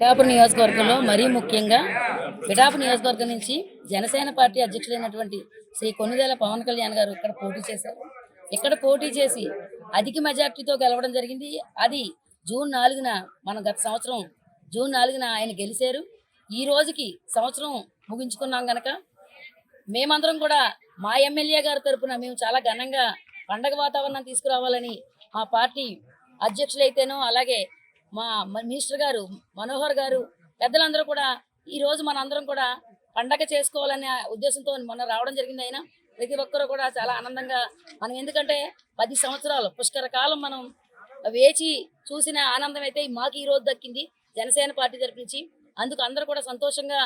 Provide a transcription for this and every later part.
పిఠాపురం నియోజకవర్గంలో మరీ ముఖ్యంగా పిఠాపురం నియోజకవర్గం నుంచి జనసేన పార్టీ అధ్యక్షుడైనటువంటి శ్రీ కొన్నిదేల పవన్ కళ్యాణ్ గారు ఇక్కడ పోటీ చేశారు. ఇక్కడ పోటీ చేసి అధిక మెజార్టీతో గెలవడం జరిగింది. అది జూన్ నాలుగున మనం గత సంవత్సరం జూన్ నాలుగున ఆయన గెలిచారు. ఈ రోజుకి సంవత్సరం ముగించుకున్నాం గనక మేమందరం కూడా మా ఎమ్మెల్యే గారి తరఫున మేము చాలా ఘనంగా పండగ వాతావరణం తీసుకురావాలని మా పార్టీ అధ్యక్షులైతేనో అలాగే మా మినిస్టర్ గారు మనోహర్ గారు పెద్దలందరూ కూడా ఈ రోజు మనందరం కూడా పండగ చేసుకోవాలనే ఉద్దేశంతో మొన్న రావడం జరిగింది అయినా ప్రతి ఒక్కరూ కూడా చాలా ఆనందంగా మనం ఎందుకంటే పది సంవత్సరాలు పుష్కర కాలం మనం వేచి చూసిన ఆనందం అయితే మాకు ఈ రోజు దక్కింది జనసేన పార్టీ తరపు నుంచి. అందుకు అందరూ కూడా సంతోషంగా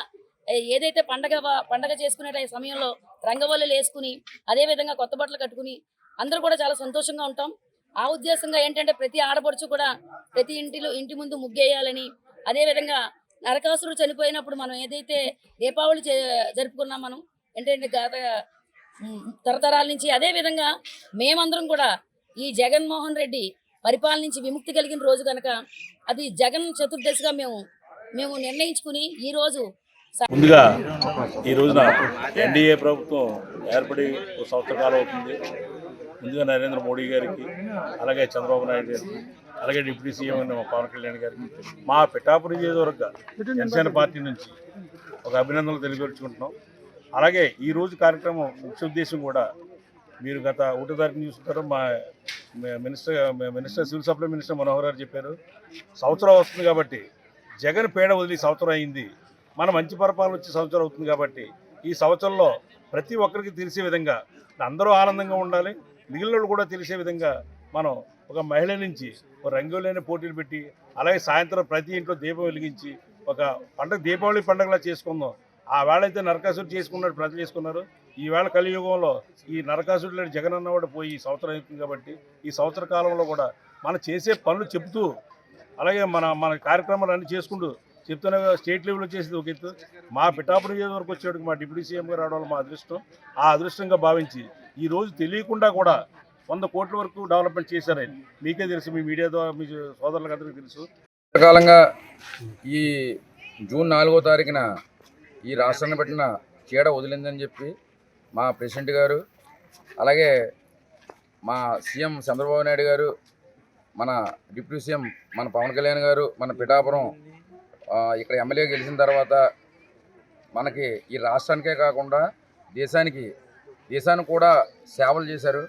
ఏదైతే పండగ పండగ చేసుకునే సమయంలో రంగవల్లులు వేసుకుని అదే విధంగా కొత్త బట్టలు కట్టుకుని అందరూ కూడా చాలా సంతోషంగా ఉంటాం. ఆ ఉద్దేశంగా ఏంటంటే ప్రతి ఆడపడుచు కూడా ప్రతి ఇంటిలో ఇంటి ముందు ముగ్గేయాలని అదే విధంగా నరకాసురుడు చనిపోయినప్పుడు మనం ఏదైతే దీపావళి చే- జరుపుకున్నాం మనం ఏంటంటే గత తరతరాల నుంచి అదే విధంగా మేమందరం కూడా ఈ జగన్మోహన్ రెడ్డి పరిపాలన నుంచి విముక్తి కలిగిన రోజు కనుక అది జగన్ చతుర్దశిగా మేము మేము నిర్ణయించుకుని ఈ రోజు ముందుగా ఈ రోజున ఎన్డీఏ ప్రభుత్వం ఏర్పడి ఒక సంవత్సర కాలం అవుతుంది. ముందుగా నరేంద్ర మోడీ గారికి అలాగే చంద్రబాబు నాయుడు గారికి అలాగే డిప్యూటీ సీఎం అయిన పవన్ కళ్యాణ్ గారికి మా పిఠాపురం నియోజకవర్గ జనసేన పార్టీ నుంచి ఒక అభినందనలు తెలియపరుచుకుంటున్నాం. అలాగే ఈ రోజు కార్యక్రమం ముఖ్య ఉద్దేశం కూడా మీరు గత ఒకటో తారీఖు చూస్తుంటారు మా minister minister civil supply minister Manohar garu చెప్పారు. సంవత్సరం వస్తుంది కాబట్టి జగన్ పేడ వదిలి సంవత్సరం అయింది. మన మంచి పరిపాలన వచ్చే సంవత్సరం అవుతుంది కాబట్టి ఈ సంవత్సరంలో ప్రతి ఒక్కరికి తెలిసే విధంగా అందరూ ఆనందంగా ఉండాలి. మిగిలిన వాళ్ళు కూడా తెలిసే విధంగా మనం ఒక మహిళ నుంచి ఒక రంగులేని పోటీలు పెట్టి అలాగే సాయంత్రం ప్రతి ఇంట్లో దీపం వెలిగించి ఒక పండగ దీపావళి పండుగలా చేసుకుందాం. ఆ వేళ అయితే నరకాసుడు చేసుకున్నట్టు ప్రజలు చేసుకున్నారు. ఈవేళ కలియుగంలో ఈ నరకాసుడు లేని జగన్ అన్నవాడు పోయి ఈ సంవత్సరం అవుతుంది కాబట్టి ఈ సంవత్సర కాలంలో కూడా మనం చేసే పనులు చెబుతూ అలాగే మన మన కార్యక్రమాలు అన్నీ చేసుకుంటూ చెప్తున్నా స్టేట్ లెవెల్లో చేసేది ఒక ఎత్తు. మా పిఠాపురం నియోజకవర్గం వచ్చేటికి మా డిప్యూటీ సీఎం గారు రావడం మా అదృష్టం. ఆ అదృష్టంగా భావించి ఈ రోజు తెలియకుండా కూడా వంద కోట్ల వరకు డెవలప్మెంట్ చేశారని మీకే తెలుసు మీ మీడియా ద్వారా మీ సోదరులకు అందరికీ తెలుసు. కాలంగా ఈ జూన్ నాలుగో తారీఖున ఈ రాష్ట్రాన్ని పట్టిన చీడ వదిలిందని చెప్పి మా ప్రెసిడెంట్ గారు అలాగే మా సీఎం చంద్రబాబు నాయుడు గారు మన డిప్యూటీ సీఎం మన పవన్ కళ్యాణ్ గారు మన పిఠాపురం ఇక్కడ ఎమ్మెల్యే గెలిచిన తర్వాత మనకి ఈ రాష్ట్రానికే కాకుండా దేశానికి దేశానికి కూడా సేవలు చేశారు.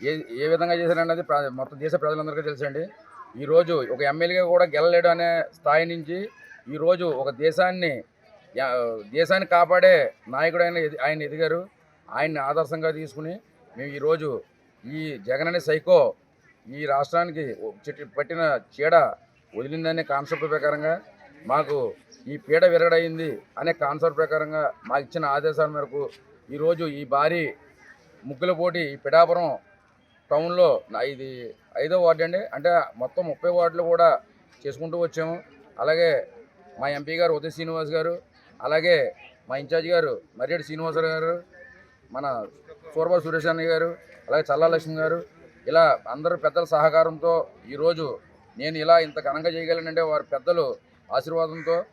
ఏ ఏ విధంగా చేశారనేది ప్ర- మొత్తం దేశ ప్రజలందరికీ తెలుసండి. ఈరోజు ఒక ఎమ్మెల్యేగా కూడా గెలలేడు అనే స్థాయి నుంచి ఈరోజు ఒక దేశాన్ని దేశాన్ని కాపాడే నాయకుడు ఆయన ఆయన ఎదిగారు. ఆయన్ని ఆదర్శంగా తీసుకుని మేము ఈరోజు ఈ జగన్ అనే సైకో ఈ రాష్ట్రానికి చెట్టు పట్టిన చీడ వదిలిందనే కాన్సెప్ట్ ప్రకారంగా మాకు ఈ పీడ విరగడైంది అనే కాన్సెప్ట్ ప్రకారంగా మాకు ఇచ్చిన ఆదేశాల మేరకు ఈరోజు ఈ భారీ ముగ్గుల పోటీ పిఠాపురం టౌన్లో ఇది ఐదో వార్డు అండి. అంటే మొత్తం ముప్పై వార్డులు కూడా చేసుకుంటూ వచ్చాము. అలాగే మా ఎంపీ గారు ఉదయ్ శ్రీనివాస్ గారు అలాగే మా ఇన్ఛార్జ్ గారు మర్యాడి శ్రీనివాసరావు గారు మన సూరబా సురేష్ అన్నయ్య గారు అలాగే చల్లాలక్ష్మి గారు ఇలా అందరు పెద్దల సహకారంతో ఈరోజు నేను ఇలా ఇంత ఘనంగా చేయగలనంటే వారి పెద్దలు ఆశీర్వాదంతో